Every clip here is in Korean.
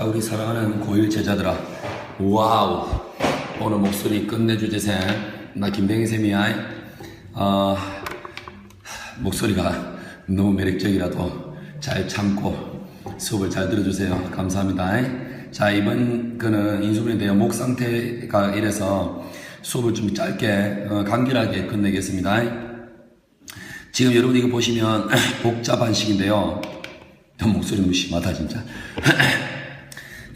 자, 우리 사랑하는 고1 제자들아. 와우. 오늘 목소리 끝내주제세. 나 김뱅희 쌤이야. 어, 목소리가 너무 매력적이라도 잘 참고 수업을 잘 들어주세요. 감사합니다. 자, 이번 거는 인수분에 대한 목 상태가 이래서 수업을 좀 짧게, 어, 간결하게 끝내겠습니다. 지금 여러분 이거 보시면 복잡한 식인데요. 목소리 너무 심하다, 진짜.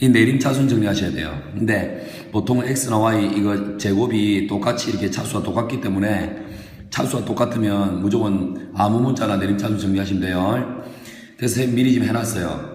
이 내림 차순 정리하셔야 돼요. 근데 보통 x나 y 이거 제곱이 똑같이 이렇게 차수와 똑같기 때문에 차수와 똑같으면 무조건 아무 문자나 내림 차순 정리하시면 돼요. 그래서 미리 좀 해놨어요.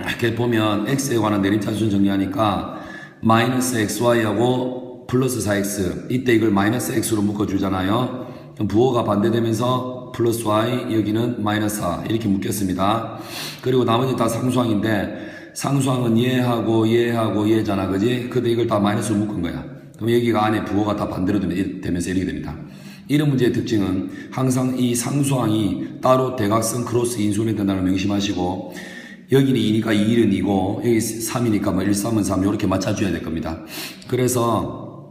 이렇게 보면 x에 관한 내림 차순 정리하니까 마이너스 xy하고 플러스 4x 이때 이걸 마이너스 x로 묶어주잖아요. 부호가 반대되면서 플러스 y 여기는 마이너스 4 이렇게 묶였습니다. 그리고 나머지 다 상수항인데 상수항은 얘하고 얘하고 얘잖아 그지? 근데 이걸 다 마이너스로 묶은 거야. 그럼 여기가 안에 부호가 다 반대로 되면서 이렇게 됩니다. 이런 문제의 특징은 항상 이 상수항이 따로 대각선 크로스 인수분해 된다는 걸 명심하시고 여기는 2니까 2는 2고 여기 3이니까 뭐 1, 3은 3 이렇게 맞춰줘야 될 겁니다. 그래서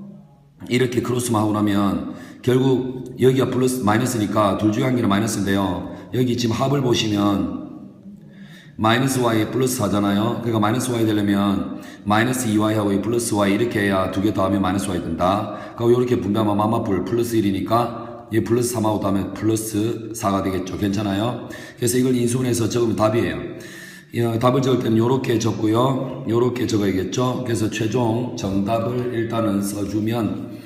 이렇게 크로스만 하고 나면 결국 여기가 플러스 마이너스니까 둘 중에 한 개는 마이너스인데요. 여기 지금 합을 보시면 마이너스 y 플러스 4잖아요. 그러니까 마이너스 y 되려면 마이너스 2y하고 플러스 y 이렇게 해야 두 개 더하면 마이너스 y 된다. 그리고 이렇게 분배하면 마마풀 플러스 1이니까 얘 플러스 3하고 더하면 플러스 4가 되겠죠. 괜찮아요? 그래서 이걸 인수분해서 적으면 답이에요. 어, 답을 적을 때는 이렇게 적고요. 이렇게 적어야겠죠. 그래서 최종 정답을 일단은 써주면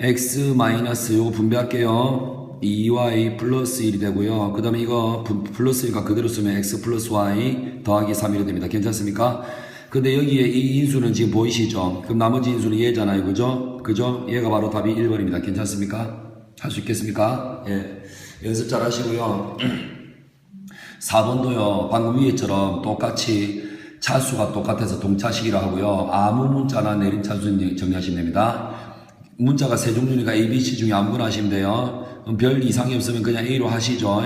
x 마이너스 요거 분배할게요. 2y 플러스 1이 되고요. 그 다음에 이거 플러스니까 그대로 쓰면 x 플러스 y 더하기 3이 됩니다. 괜찮습니까? 근데 여기에 이 인수는 지금 보이시죠? 그럼 나머지 인수는 얘잖아요. 그죠? 그죠? 얘가 바로 답이 1번입니다. 괜찮습니까? 할 수 있겠습니까? 예. 연습 잘 하시고요. 4번도요. 방금 위에처럼 똑같이 차수가 똑같아서 동차식이라 하고요. 아무 문자나 내림 차수 정리하시면 됩니다. 문자가 세 종류니까 A, B, C 중에 아무거나 하시면 돼요. 별 이상이 없으면 그냥 A로 하시죠.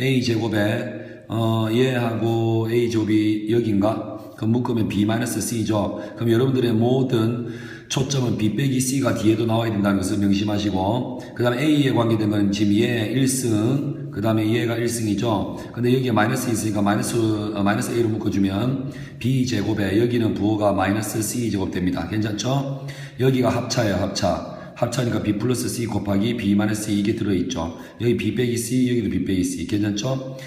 A 제곱에 어, 얘하고 A 제곱이 여긴가? 그럼 묶으면 B-C죠. 그럼 여러분들의 모든 초점은 B 빼기 C가 뒤에도 나와야 된다는 것을 명심하시고 그 다음에 A에 관계된 건 지금 얘 1승 그 다음에 얘가 1승이죠. 근데 여기에 마이너스 있으니까 마이너스, 어, 마이너스 A로 묶어주면 B 제곱에 여기는 부호가 마이너스 C 제곱 됩니다. 괜찮죠? 여기가 합차예요 합차. 합차니까 B 플러스 C 곱하기 B 마이너스 C 이게 들어있죠. 여기 B 빼기 C 여기도 B 빼기 C 괜찮죠?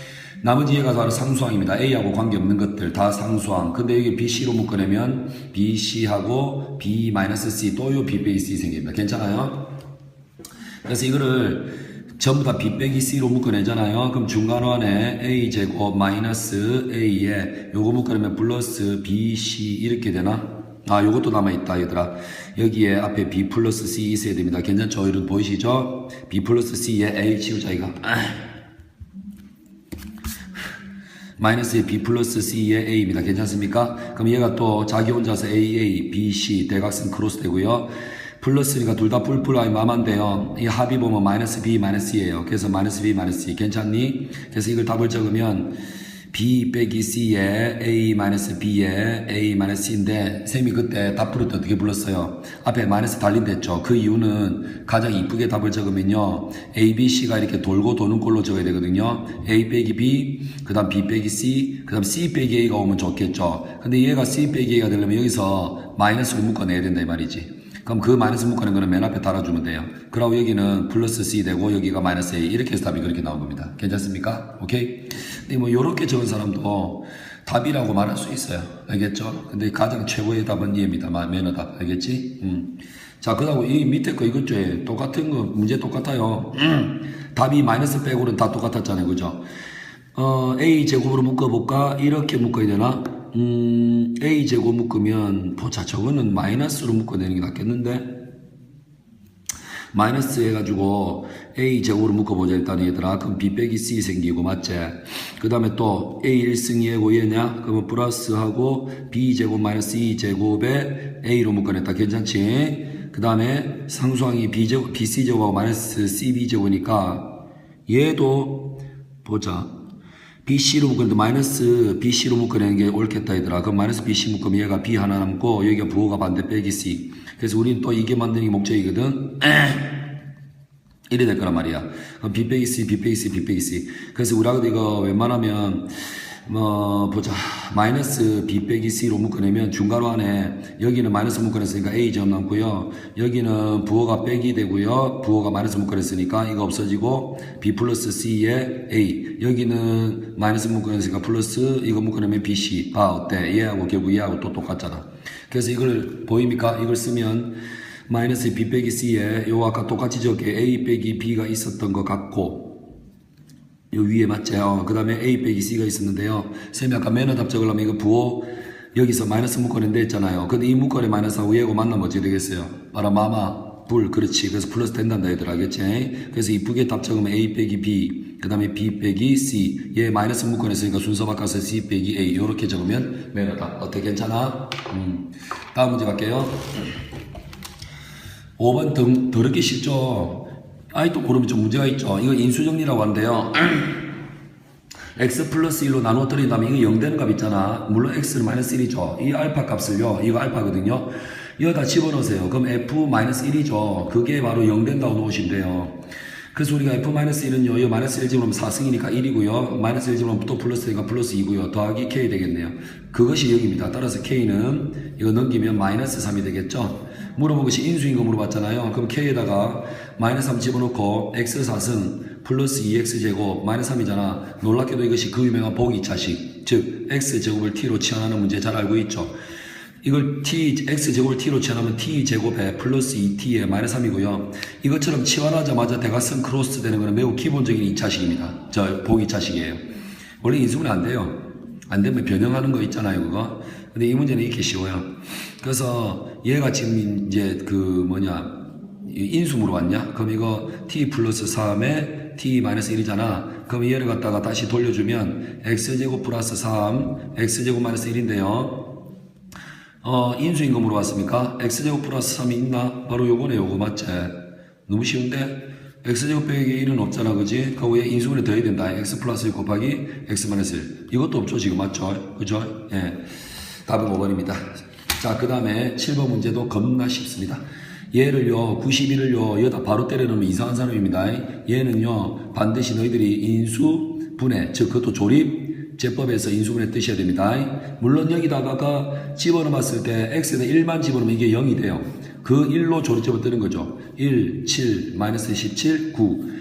나머지 얘가 바로 상수항입니다. A하고 관계없는 것들 다 상수항. 근데 여기 BC로 묶어내면 BC하고 B-C 또요 B 빼기 C 생깁니다. 괜찮아요? 그래서 이거를 전부 다 B 빼기 C로 묶어내잖아요. 그럼 중간원에 A 제곱 마이너스 A에 요거 묶어내면 플러스 BC 이렇게 되나? 아, 요것도 남아있다, 얘들아. 여기에 앞에 B 플러스 C 있어야 됩니다. 괜찮죠? 이런 보이시죠? B 플러스 C에 A 치우자, 이거. 마이너스 B 플러스 C의 A입니다. 괜찮습니까? 그럼 얘가 또 자기 혼자서 AA, BC, 대각선 크로스 되고요. 플러스니까 둘 다 뿔뿔 아이 마만데요. 이 합이 보면 마이너스 B, 마이너스 C예요. 그래서 마이너스 B, 마이너스 C. 괜찮니? 그래서 이걸 답을 적으면 B 빼기 C에 A 마이너스 B에 A 마이너스 C인데 쌤이 그때 답 부를 때 어떻게 불렀어요? 앞에 마이너스 달린댔죠. 그 이유는 가장 이쁘게 답을 적으면요. A, B, C가 이렇게 돌고 도는 꼴로 적어야 되거든요. A 빼기 B, 그 다음 B 빼기 C, 그 다음 C 빼기 A가 오면 좋겠죠. 근데 얘가 C 빼기 A가 되려면 여기서 마이너스로 묶어내야 된다 이 말이지. 그럼 그 마이너스 묶어낸 거는 맨 앞에 달아주면 돼요. 그러고 여기는 플러스 C 되고 여기가 마이너스 A 이렇게 해서 답이 그렇게 나온 겁니다. 괜찮습니까? 오케이? 근데 뭐 요렇게 적은 사람도 답이라고 말할 수 있어요. 알겠죠? 근데 가장 최고의 답은 얘입니다. 매너 답. 알겠지? 음. 자, 그 다음 이 밑에 거 이것죠. 똑같은 거, 문제 똑같아요. 음. 답이 마이너스 빼고는 다 똑같았잖아요. 그죠? 어, A 제곱으로 묶어볼까? 이렇게 묶어야 되나? 음, A 제곱 묶으면, 보자, 저거는 마이너스로 묶어내는 게 낫겠는데? 마이너스 해가지고 A 제곱으로 묶어보자 일단 얘들아. 그럼 B 빼기 C 생기고 맞지? 그 다음에 또 A 1승 얘고 얘냐? 그러면 플러스하고 B 제곱 마이너스 2 제곱에 A로 묶어냈다. 괜찮지? 그 다음에 상수항이 B 제곱 BC 제곱하고 마이너스 CB 제곱이니까 얘도 보자 BC로 묶었는데 마이너스 BC로 묶어내는 게 옳겠다 얘들아. 그럼 마이너스 BC 묶으면 얘가 B 하나 남고 여기가 부호가 반대 빼기 C. 그래서 우리는 또 이게 만드는 게 목적이거든. 이래 될 거란 말이야. 그럼 B 빼기 C, B 빼기 C, B 빼기 C. 그래서 우리하고도 이거 웬만하면 뭐 보자. 마이너스 b 빼기 c로 묶어내면 중괄호 안에 여기는 마이너스 묶어냈으니까 a 점 남고요. 여기는 부호가 빼기 되고요. 부호가 마이너스 묶어냈으니까 이거 없어지고 b 플러스 c에 a. 여기는 마이너스 묶어냈으니까 플러스 이거 묶어내면 bc 봐 어때? 얘하고 결국 얘하고 또 똑같잖아. 그래서 이걸 보입니까? 이걸 쓰면 마이너스 b 빼기 c에 요 아까 똑같이 저게 a 빼기 b가 있었던 것 같고 요 위에 맞죠? 그 다음에 A 빼기 C가 있었는데요. 쌤이 아까 매너 답적을 하면 이거 부호 여기서 마이너스 묶어낸데 했잖아요. 근데 이 묶어내 마이너스하고 얘고 만나면 어떻게 되겠어요? 바로 마마 불 그렇지. 그래서 플러스 된단다 얘들 알겠지? 그래서 이쁘게 답적으면 A 빼기 B 그 다음에 B 빼기 C 얘 마이너스 묶어냈으니까 순서 바꿔서 C 빼기 A 요렇게 적으면 매너다. 어때 괜찮아? 음. 다음 문제 갈게요. 5번 더, 더럽게 쉽죠? 아이 또 고르면 좀 문제가 있죠. 이거 인수정리라고 하는데요. x 플러스 1로 나누어 드린다면 이거 0 되는 값 있잖아. 물론 x는 마이너스 1이죠. 이 알파 값을요. 이거 알파거든요. 이거 다 집어넣으세요. 그럼 f 마이너스 1이죠. 그게 바로 0 된다고 놓으시면 돼요. 그래서 우리가 f 마이너스 1은요. 이거 마이너스 1 집어넣으면 4승이니까 1이고요. 마이너스 1 집어넣으면 또 플러스니까 플러스 2고요. 더하기 k 되겠네요. 그것이 0입니다. 따라서 k는 이거 넘기면 마이너스 3이 되겠죠. 물어본 것이 인수인 거 물어봤잖아요. 그럼 k에다가 마이너스 3 집어넣고 x 4승 플러스 2x 제곱 마이너스 3이잖아. 놀랍게도 이것이 그 유명한 보기 차식. 즉 x 제곱을 t로 치환하는 문제 잘 알고 있죠. 이걸 t x 제곱을 t로 치환하면 t 제곱에 플러스 2t에 마이너스 3이고요. 이것처럼 치환하자마자 대각선 크로스 되는 것은 매우 기본적인 2차식입니다. 저 보기 차식이에요. 원래 인수분해 안 돼요. 안 되면 변형하는 거 있잖아요, 그거. 근데 이 문제는 이렇게 쉬워요. 그래서 얘가 지금 이제 그 뭐냐 인수 물어봤냐? 그럼 이거 t 플러스 3에 t 마이너스 1이잖아. 그럼 얘를 갖다가 다시 돌려주면 x제곱 플러스 3, x제곱 마이너스 1인데요. 어, 인수인 거 물어봤습니까? x제곱 플러스 3이 있나? 바로 요거네, 요거 맞지? 너무 쉬운데? x제곱 빼기 1은 없잖아, 그지? 그 위에 인수분해 더해야 된다. x 플러스 1 곱하기 x 마이너스 1. 이것도 없죠, 지금 맞죠? 그죠? 예. 답은 5번입니다. 자, 그 다음에 7번 문제도 겁나 쉽습니다. 얘를요, 91을요, 여기다 바로 때려넣으면 이상한 사람입니다. 얘는요, 반드시 너희들이 인수, 분해, 즉, 그것도 조립, 제법에서 인수분해 뜨셔야 됩니다. 물론 여기다가 집어넣었을 때 x에다 1만 집어넣으면 이게 0이 돼요. 그 1로 조립제법 뜨는 거죠. 1, 7, 마이너스 17, 9.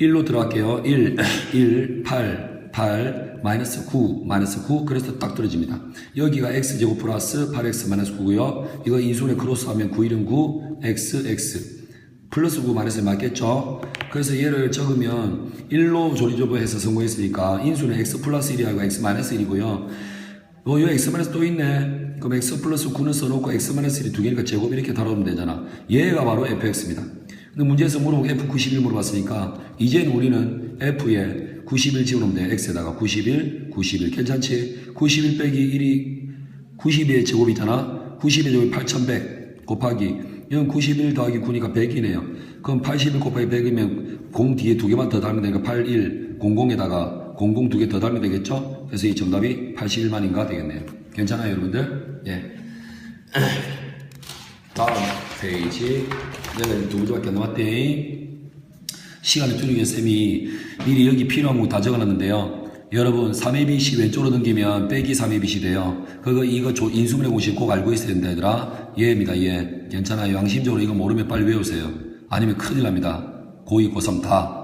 1로 들어갈게요. 1, 1, 8, 8, 마이너스 9, 마이너스 9. 그래서 딱 떨어집니다. 여기가 x제곱 플러스 8x 마이너스 9고요. 이거 인수분해 크로스하면 9, 1은 9, x, x. 플러스 9 마이너스 맞겠죠? 그래서 얘를 적으면 1로 조리조보해서 성공했으니까 인수는 x 플러스 1이하고 x 마이너스 1이고요. 어, 요 x 마이너스 또 있네. 그럼 x 플러스 9는 써놓고 x 마이너스 1이 두 개니까 제곱 이렇게 다루면 되잖아. 얘가 바로 fx입니다. 근데 문제에서 물어보고 f91 물어봤으니까 이제는 우리는 f에 91 집어넣으면 돼. x에다가 91, 91 괜찮지? 91 빼기 1이 92의 제곱이잖아. 90의 제곱이 8100 곱하기 이건 91 더하기 9니까 100이네요. 그럼 81 곱하기 100이면 0 뒤에 두 개만 더 달면 되니까 81, 00에다가 00 두 개 더 달면 되겠죠? 그래서 이 정답이 81만인가 되겠네요. 괜찮아요, 여러분들? 예. 다음 페이지. 내가 두 문제밖에 안 남았대. 시간을 줄이기 쌤이 미리 여기 필요한 거 다 적어놨는데요. 여러분 3ABC 왼쪽으로 넘기면 빼기 3ABC 돼요. 그거 이거 조, 인수분해 공식 꼭 알고 있어야 된다 얘들아. 예입니다 예. 괜찮아요. 양심적으로 이거 모르면 빨리 외우세요. 아니면 큰일 납니다. 고2 고3 다.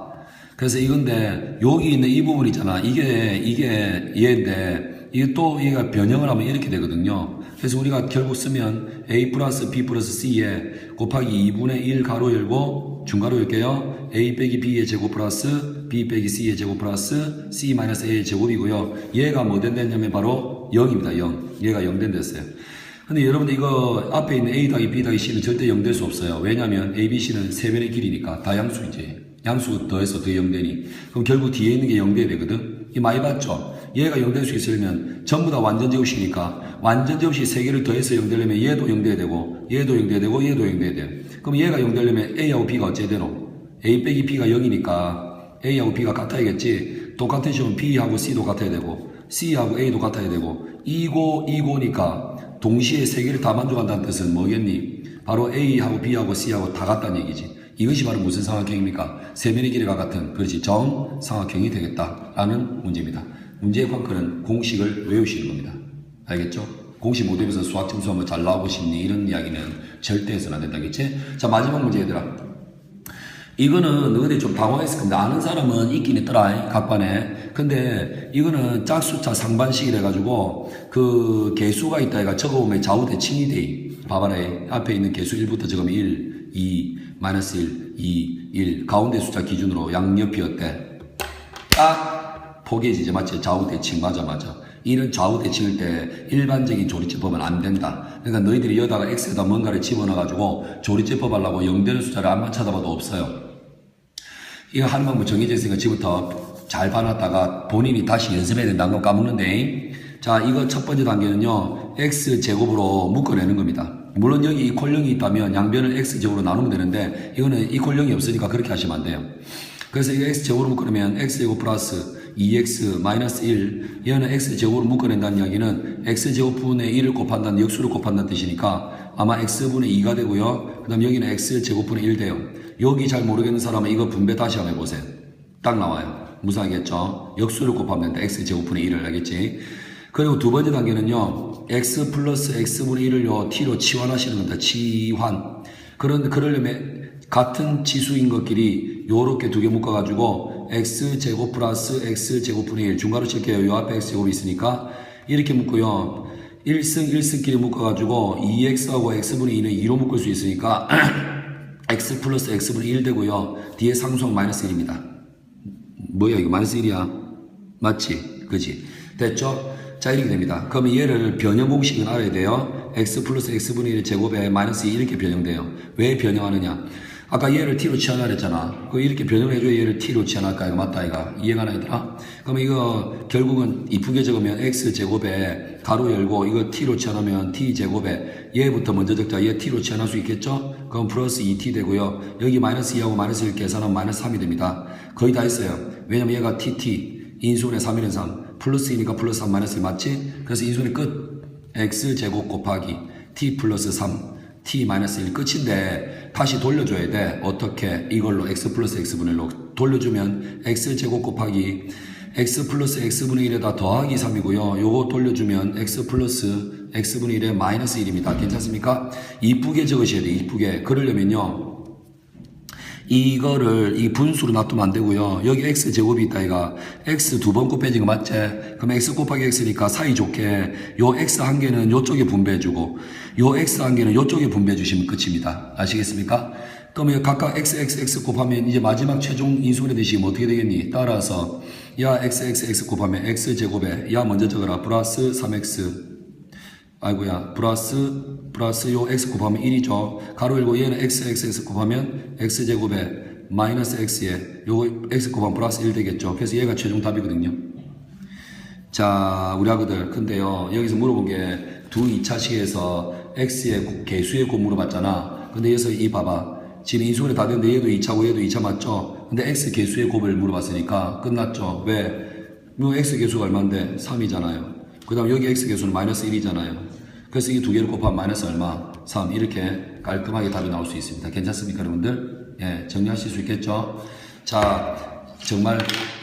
그래서 이건데 여기 있는 이 부분 있잖아. 이게 이게 얘인데 이게 또 얘가 변형을 하면 이렇게 되거든요. 그래서 우리가 결국 쓰면 a 플러스 b 플러스 c에 곱하기 2분의 1 가로 열고 중가로 열게요. a 빼기 b의 제곱 플러스 b 빼기 c의 제곱 플러스 c 마이너스 a의 제곱이고요. 얘가 뭐 된다냐면 바로 0입니다. 0. 얘가 0 된댔어요. 근데 여러분들 이거 앞에 있는 a 더하기 b 더하기 c는 절대 0 될 수 없어요. 왜냐면 a, b, c는 세변의 길이니까 다 양수이지. 양수 더해서 더 0 되니. 그럼 결국 뒤에 있는 게 0 돼야 되거든. 이 많이 봤죠? 얘가 0 될 수 있으려면 전부 다 완전 제곱이니까 완전 제곱이 3개를 더해서 0 되려면 얘도 0 돼야 되고 얘도 0 돼야 되고 얘도 0 돼야 돼요. 그럼 얘가 0 되려면 A하고 B가 어째 되노? A 빼기 B가 0이니까 A하고 B가 같아야겠지. 똑같은 시험은 B하고 C도 같아야 되고 C하고 A도 같아야 되고 이고 이고니까 동시에 세 개를 다 만족한다는 뜻은 뭐겠니? 바로 A하고 B하고 C하고 다 같다는 얘기지. 이것이 바로 무슨 삼각형입니까? 세면의 길이가 같은 그렇지 정삼각형이 되겠다라는 문제입니다. 문제의 관건은 공식을 외우시는 겁니다. 알겠죠? 공식 못 외워서 수학 점수 한번 잘 나오고 싶니? 이런 이야기는 절대 해서는 안 된다겠지? 자 마지막 문제 얘들아. 이거는 너희들이 좀 당황했을 건데 아는 사람은 있긴 있더라 각반에. 근데 이거는 짝수차 상반식이라 가지고 그 개수가 있다 해가 적어보면 좌우 대칭이 돼 봐봐라 앞에 있는 개수 1부터 적으면 1 2 마이너스 1 2 1 가운데 숫자 기준으로 양옆이 어때 딱 포개지지 맞지 좌우 대칭 맞아 맞아. 이런 좌우 대칭일 때 일반적인 조리제법은 안 된다. 그러니까 너희들이 여다가 x에다 뭔가를 집어넣어가지고 조리제법 하려고 0되는 숫자를 안만 찾아봐도 없어요. 이거 하는 방법 정해져 있으니까 지금부터 잘 봐놨다가 본인이 다시 연습해야 된다는 거 까먹는데. 자 이거 첫 번째 단계는요 x 제곱으로 묶어내는 겁니다. 물론 여기 이 콜령이 있다면 양변을 x 제곱으로 나누면 되는데 이거는 이 콜령이 없으니까 그렇게 하시면 안 돼요. 그래서 이거 x 제곱으로 묶어내면 x 제곱 플러스 2x 마이너스 1 얘는 x 제곱으로 묶어낸다는 이야기는 x 제곱분의 1을 곱한다는 역수를 곱한다는 뜻이니까 아마 x분의 2가 되고요 그 다음 여기는 x 제곱분의 1 돼요 여기 잘 모르겠는 사람은 이거 분배 다시 한번 해보세요. 딱 나와요. 무슨 알겠죠? 역수를 곱하면 된다. x 제곱분의 1을 알겠지? 그리고 두 번째 단계는요. x 플러스 x분의 1을요. t로 치환하시는 겁니다. 치환. 그런데 그러려면 같은 지수인 것끼리 요렇게 두 개 묶어가지고 x 제곱 플러스 x 제곱분의 1 중괄호 칠게요. 요 앞에 x 제곱이 있으니까 이렇게 묶고요. 1승 1승끼리 묶어가지고 2x하고 x분의 2는 2로 묶을 수 있으니까 x 플러스 x분의 1 되고요. 뒤에 상수항 마이너스 1입니다. 뭐야 이거 마이너스 1이야? 맞지? 그지? 됐죠? 자 이렇게 됩니다. 그러면 얘를 변형 공식은 알아야 돼요. x 플러스 x분의 1 제곱에 마이너스 2 이렇게 변형돼요. 왜 변형하느냐? 아까 얘를 t로 치환하라 했잖아. 그 이렇게 변형을 해줘야 얘를 t로 치환할까? 이거 맞다 이거. 이해가 나더라? 그러면 이거 결국은 이쁘게 적으면 x 제곱에 가로 열고 이거 t로 치환하면 t 제곱에 얘부터 먼저 적자 얘 t로 치환할 수 있겠죠? 그럼 플러스 2t 되고요. 여기 마이너스 2하고 마이너스 1 계산하면 마이너스 3이 됩니다. 거의 다 했어요. 왜냐면 얘가 tt 인수분의 3일은 3 플러스 2니까 플러스 3 마이너스 1 맞지? 그래서 인수분의 끝 x 제곱 곱하기 t 플러스 3 t 마이너스 1 끝인데 다시 돌려줘야 돼. 어떻게? 이걸로 x 플러스 x분의 1로 돌려주면 x 제곱 곱하기 x 플러스 x분의 1에다 더하기 3이고요. 요거 돌려주면 x 플러스 x분의 1에 마이너스 1입니다. 괜찮습니까? 이쁘게 적으셔야 돼요. 이쁘게. 그러려면요. 이거를 이 분수로 놔두면 안 되고요. 여기 x 제곱이 있다 이가 x 두 번 곱해진 거 맞지? 그럼 x 곱하기 x니까 사이좋게 요 x 한 개는 요쪽에 분배해 주고 요 x 한 개는 요쪽에 분배해 주시면 끝입니다. 아시겠습니까? 그러면 각각 x x x 곱하면 이제 마지막 최종 인수분해 되시면 어떻게 되겠니? 따라서 야 x x x 곱하면 x 제곱에 야 먼저 적어라 플러스 3x 아이고야 플러스 플러스 요 x 곱하면 1이죠. 가로 열고 얘는 x x x 곱하면 x 제곱에 마이너스 x에 요거 x 곱하면 플러스 1 되겠죠. 그래서 얘가 최종 답이거든요. 자 우리 아그들 근데요 여기서 물어본 게 두 2차식에서 x의 개수의 곱 물어봤잖아. 근데 여기서 이 봐봐. 지금 인수분해 다 됐는데 얘도 2차고 얘도 2차 맞죠? 근데 x 개수의 곱을 물어봤으니까 끝났죠. 왜? 뭐 x 개수가 얼마인데? 3이잖아요 그 다음 여기 x 개수는 마이너스 1이잖아요. 그래서 이 두 개를 곱하면 마이너스 얼마? 3 이렇게 깔끔하게 답이 나올 수 있습니다. 괜찮습니까 여러분들? 예, 정리하실 수 있겠죠? 자, 정말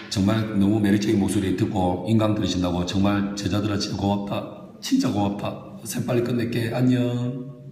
정말 너무 매력적인 목소리 듣고 인강 들으신다고 정말 제자들아 진짜 고맙다. 진짜 고맙다. 새 빨리 끝낼게. 안녕.